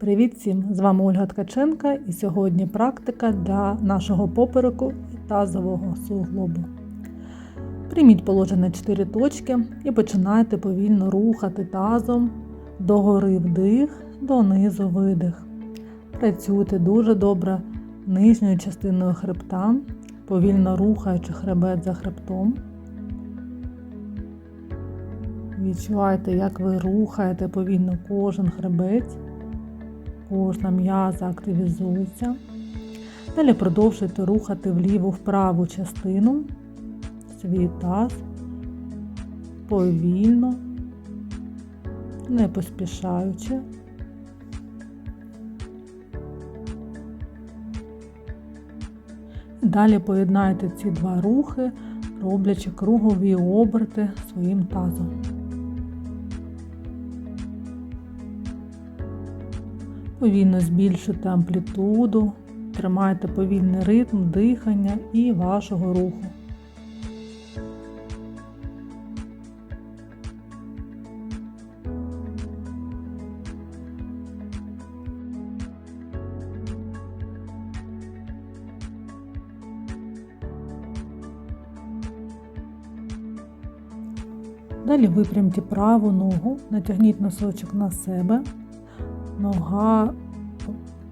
Привіт всім! З вами Ольга Ткаченка і сьогодні практика для нашого попереку тазового суглобу. Прийміть положення 4 точки і починайте повільно рухати тазом догори вдих, донизу видих. Працюйте дуже добре нижньою частиною хребта, повільно рухаючи хребет за хребтом. Відчувайте, як ви рухаєте повільно кожен хребець, кожна м'яза активізується. Далі продовжуйте рухати вліву вправу частину, свій таз, повільно, не поспішаючи. Далі поєднайте ці два рухи, роблячи кругові оберти своїм тазом. Повільно збільшуйте амплітуду, тримайте повільний ритм дихання і вашого руху. Далі випрямте праву ногу, натягніть носочок на себе, нога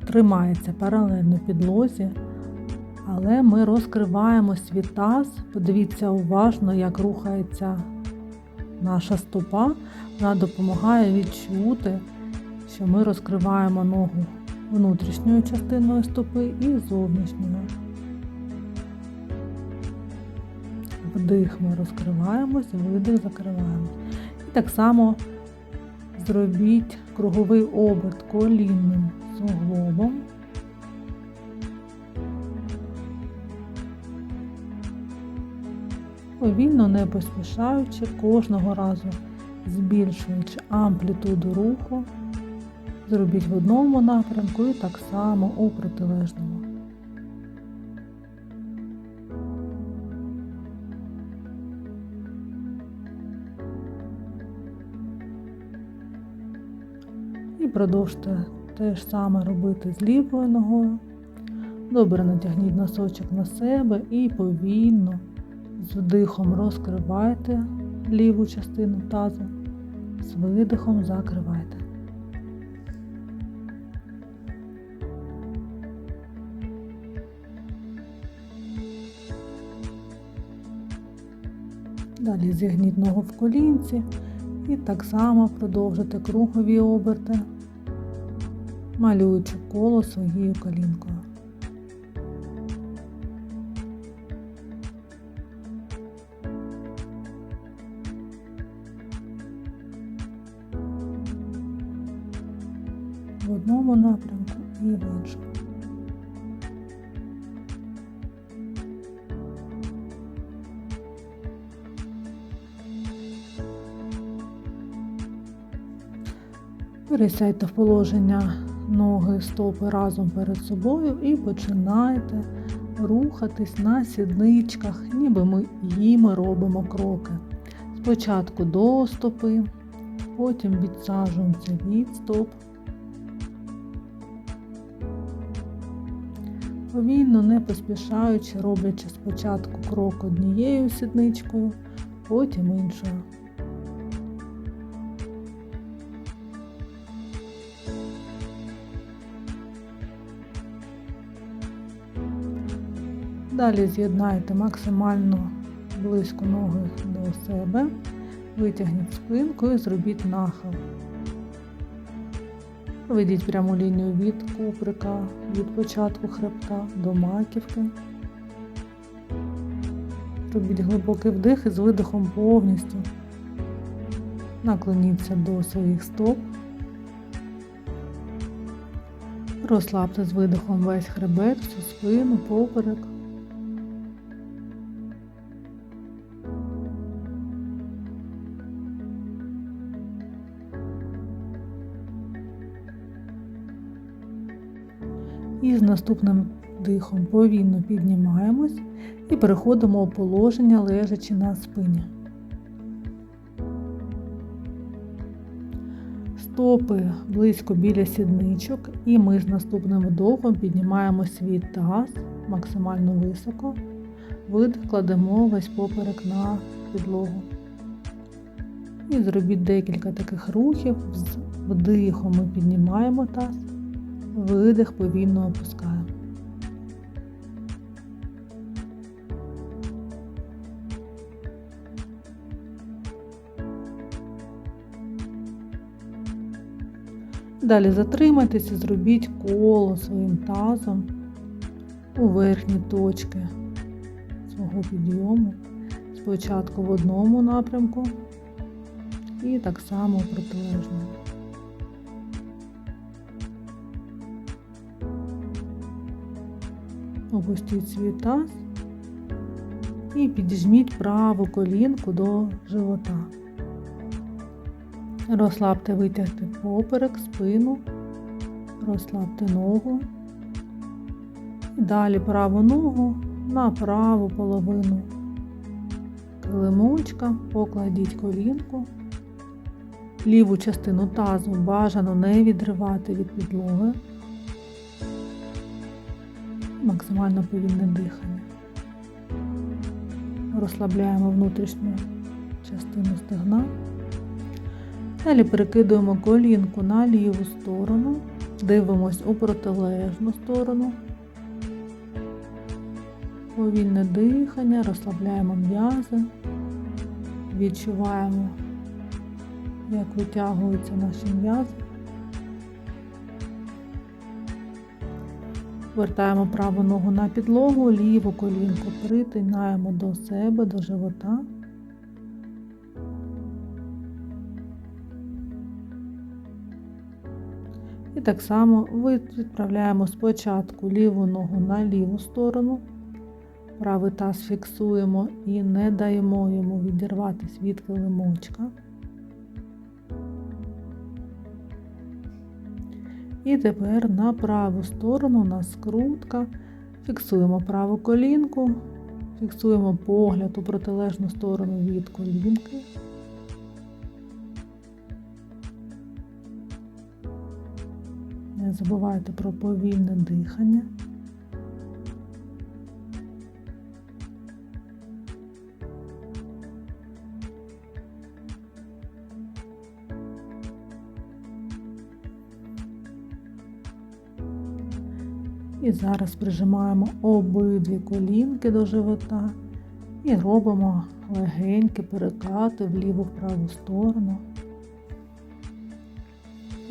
тримається паралельно підлозі, але ми розкриваємо свій таз. Подивіться уважно, як рухається наша стопа. Вона допомагає відчути, що ми розкриваємо ногу внутрішньою частиною стопи і зовнішньою. Вдих ми розкриваємось, видих закриваємось. І так само зробіть круговий оберт колінним суглобом. Повільно не поспішаючи, кожного разу збільшуючи амплітуду руху, зробіть в одному напрямку і так само у протилежному. Продовжте те ж саме робити з лівою ногою. Добре натягніть носочок на себе і повільно з вдихом розкривайте ліву частину тазу, з видихом закривайте. Далі зігніть ногу в колінці і так само продовжите кругові оберти, малюючи коло своєю колінкою. В одному напрямку і в іншому. Пересядьте в положення ноги, стопи разом перед собою і починайте рухатись на сідничках, ніби ми їми робимо кроки. Спочатку до стопи, потім відсаджуємося від стоп. Повільно, не поспішаючи, роблячи спочатку крок однією сідничкою, потім іншою. Далі з'єднайте максимально близько ноги до себе, витягніть спинку і зробіть нахил. Проведіть пряму лінію від куприка, від початку хребта до маківки. Робіть глибокий вдих і з видихом повністю. Наклоніться до своїх стоп. Розслабте з видихом весь хребет, всю спину, поперек. З наступним дихом повільно піднімаємось і переходимо у положення лежачи на спині. Стопи близько біля сідничок, і ми з наступним вдохом піднімаємо свій таз максимально високо. Видих кладемо весь поперек на підлогу. І зробіть декілька таких рухів. З вдихом ми піднімаємо таз, видих повільно опускаємо. Далі затримайтеся, зробіть коло своїм тазом у верхні точки свого підйому. Спочатку в одному напрямку і так само протилежному. Опустіть свій таз і підіжміть праву колінку до живота. Розслабте витягти поперек, спину, розслабте ногу. І далі праву ногу на праву половину килимочка, покладіть колінку. Ліву частину тазу бажано не відривати від підлоги. Максимально повільне дихання. Розслабляємо внутрішню частину стегна. Далі перекидуємо колінку на ліву сторону, дивимось у протилежну сторону. Повільне дихання, розслабляємо м'язи, відчуваємо, як витягуються наші м'язи. Вертаємо праву ногу на підлогу, ліву колінку притинаємо до себе, до живота. І так само відправляємо спочатку ліву ногу на ліву сторону, правий таз фіксуємо і не даємо йому відірватися від килимочка. І тепер на праву сторону у нас скрутка, фіксуємо праву колінку, фіксуємо погляд у протилежну сторону від колінки. Не забувайте про повільне дихання. І зараз прижимаємо обидві колінки до живота і робимо легенькі перекати в ліву в праву сторону.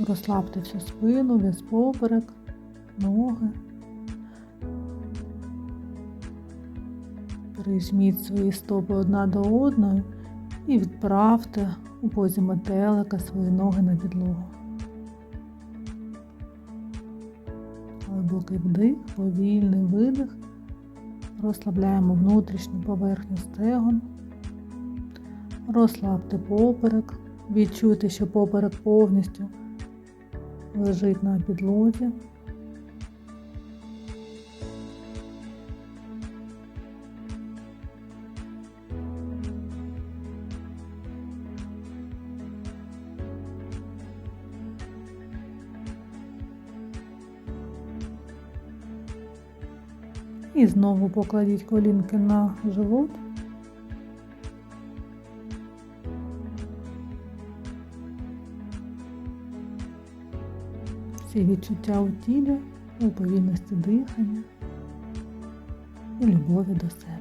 Розслабте всю спину, весь поперек, ноги. Прижміть свої стопи одна до одної і відправте у позі метелика свої ноги на підлогу. Глибокий вдих, повільний видих. Розслабляємо внутрішню поверхню стегон. Розслабте поперек. Відчуйте, що поперек повністю лежить на підлозі. І знову покладіть колінки на живот. Всі відчуття у тілі, у повільності дихання і любові до себе.